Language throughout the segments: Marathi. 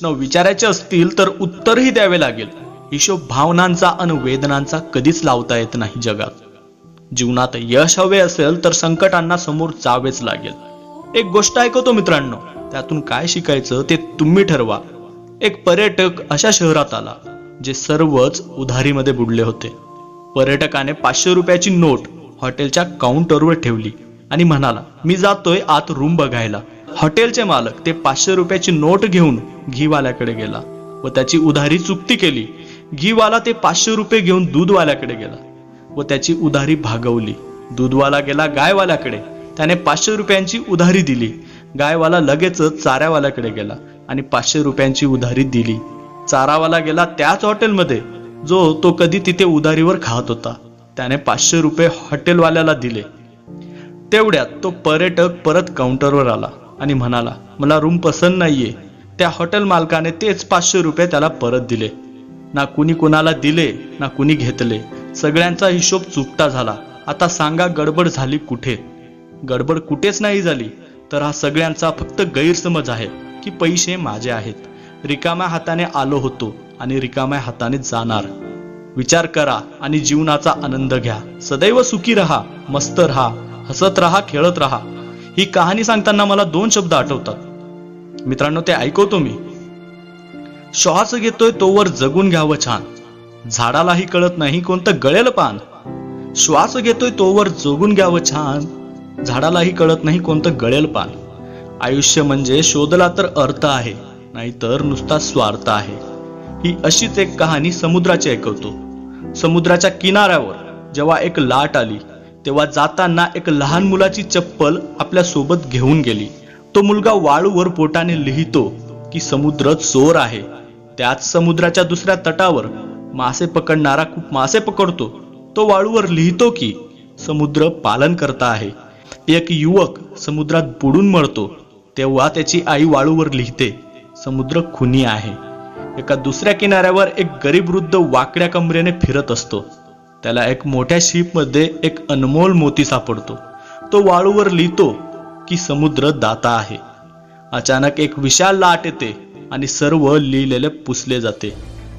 प्रश्न विचारायचे असतील तर उत्तरही द्यावे लागेल. हिशोब भावनांचा आणि वेदनांचा कधीच लावता येत नाही जगात. जीवनात यश हवे असेल तर संकटांना समोर जावेच लागेल. एक गोष्ट ऐकवतो मित्रांनो त्यातून काय शिकायचं ते तुम्ही ठरवा. एक पर्यटक अशा शहरात आला जे सर्वच उधारीमध्ये बुडले होते. पर्यटकाने पाचशे रुपयाची नोट हॉटेलच्या काउंटरवर ठेवली आणि म्हणाला मी जातोय आत रूम बघायला. हॉटेलचे मालक ते पाचशे रुपयाची नोट घेऊन घीवाल्याकडे गेला व त्याची उधारी चुकती केली. घीवाला ते पाचशे रुपये घेऊन दूधवाल्याकडे गेला व त्याची उधारी भागवली. दूधवाला गेला गायवाल्याकडे. त्याने पाचशे रुपयांची उधारी दिली. गायवाला लगेचच चाऱ्यावाल्याकडे गेला आणि पाचशे रुपयांची उधारी दिली. चारावाला गेला त्याच हॉटेलमध्ये जो तो कधी तिथे उधारीवर खात होता. त्याने पाचशे रुपये हॉटेलवाल्याला दिले. तेवढ्यात तो पर्यटक परत काउंटरवर आला. आणि म्हणाला मला रूम पसंत नाहीये. त्या हॉटेल मालकाने तेच पाचशे रुपये त्याला परत दिले. ना कुणी कुणाला दिले ना कुणी घेतले. सगळ्यांचा हिशोब चुकता झाला. आता सांगा गडबड झाली कुठे? गडबड कुठेच नाही झाली. तर हा सगळ्यांचा फक्त गैरसमज आहे की पैसे माझे आहेत. रिकाम्या हाताने आलो होतो आणि रिकाम्या हाताने जाणार. विचार करा आणि जीवनाचा आनंद घ्या. सदैव सुखी राहा मस्त राहा हसत राहा खेळत राहा. ही कहाणी सांगताना मला दोन शब्द आठवतात. मित्रांनो ते ऐकवतो मी. श्वास घेतोय तोवर जगून घ्यावं छान. झाडालाही कळत नाही कोणतं गळेल पान. श्वास घेतोय तोवर जगून घ्यावं छान. झाडालाही कळत नाही कोणतं गळेल पान. आयुष्य म्हणजे शोधला तर अर्थ आहे नाहीतर नुसता स्वार्थ आहे. ही अशीच एक कहाणी समुद्राची ऐकवतो. समुद्राच्या किनाऱ्यावर जेव्हा एक लाट आली तेव्हा जाताना एक लहान मुलाची चप्पल आपल्यासोबत घेऊन गेली. तो मुलगा वाळूवर पोटाने लिहितो की समुद्र चोर आहे. त्याच समुद्राच्या दुसऱ्या तटावर मासे पकडणारा खूप मासे पकडतो. तो वाळूवर लिहितो की समुद्र पालन करता आहे. एक युवक समुद्रात बुडून मरतो. तेव्हा त्याची आई वाळूवर लिहिते समुद्र खुनी आहे. एका दुसऱ्या किनाऱ्यावर एक गरीब वृद्ध वाकड्या कमरेने फिरत असतो. त्याला एक मोठ्या शिपमध्ये एक अनमोल मोती सापडतो. तो वाळूवर लिहितो की समुद्र दाता आहे. अचानक एक विशाल लाट येते आणि सर्व लिहिलेले पुसले जाते.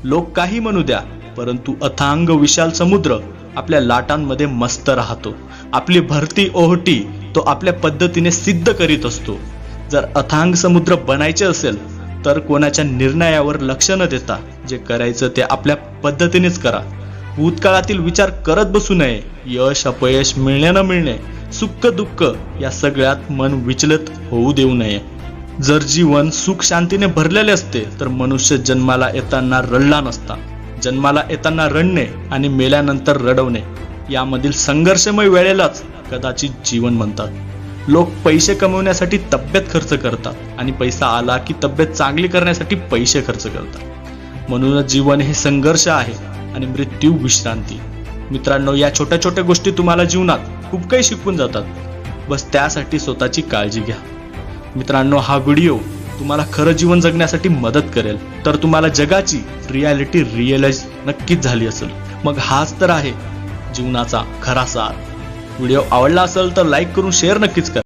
लोक काही म्हणू द्या परंतु अथांग विशाल समुद्र आपल्या लाटांमध्ये मस्त राहतो. आपली भरती ओहटी तो आपल्या पद्धतीने सिद्ध करीत असतो. जर अथांग समुद्र बनायचे असेल तर कोणाच्या निर्णयावर लक्ष न देता जे करायचं ते आपल्या पद्धतीनेच करा. भूतकाळातील विचार करत बसू नये. यश अपयश मिळणे न मिळणे सुख दुःख या सगळ्यात मन विचलित होऊ देऊ नये. जर जीवन सुख शांतीने भरलेले असते तर मनुष्य जन्माला येताना रडला नसता. जन्माला येताना रडणे आणि मेल्यानंतर रडवणे यामधील संघर्षमय वेळेलाच कदाचित जीवन म्हणतात. लोक पैसे कमवण्यासाठी तब्येत खर्च करतात आणि पैसा आला की तब्येत चांगली करण्यासाठी पैसे खर्च करतात. म्हणूनच जीवन हे संघर्ष आहे. आणि मृत्यू विश्रांती. मित्रांनो या छोट्या छोट्या गोष्टी तुम्हाला जीवनात खूप काही शिकवून जातात. बस त्यासाठी स्वतःची काळजी घ्या. मित्रांनो हा व्हिडिओ तुम्हाला खरं जीवन जगण्यासाठी मदत करेल. तर तुम्हाला जगाची रियालिटी रिअलाइज नक्कीच झाली असेल. मग हाच तर आहे जीवनाचा खरा सार. व्हिडिओ आवडला असेल तर लाईक करून शेअर नक्कीच करा.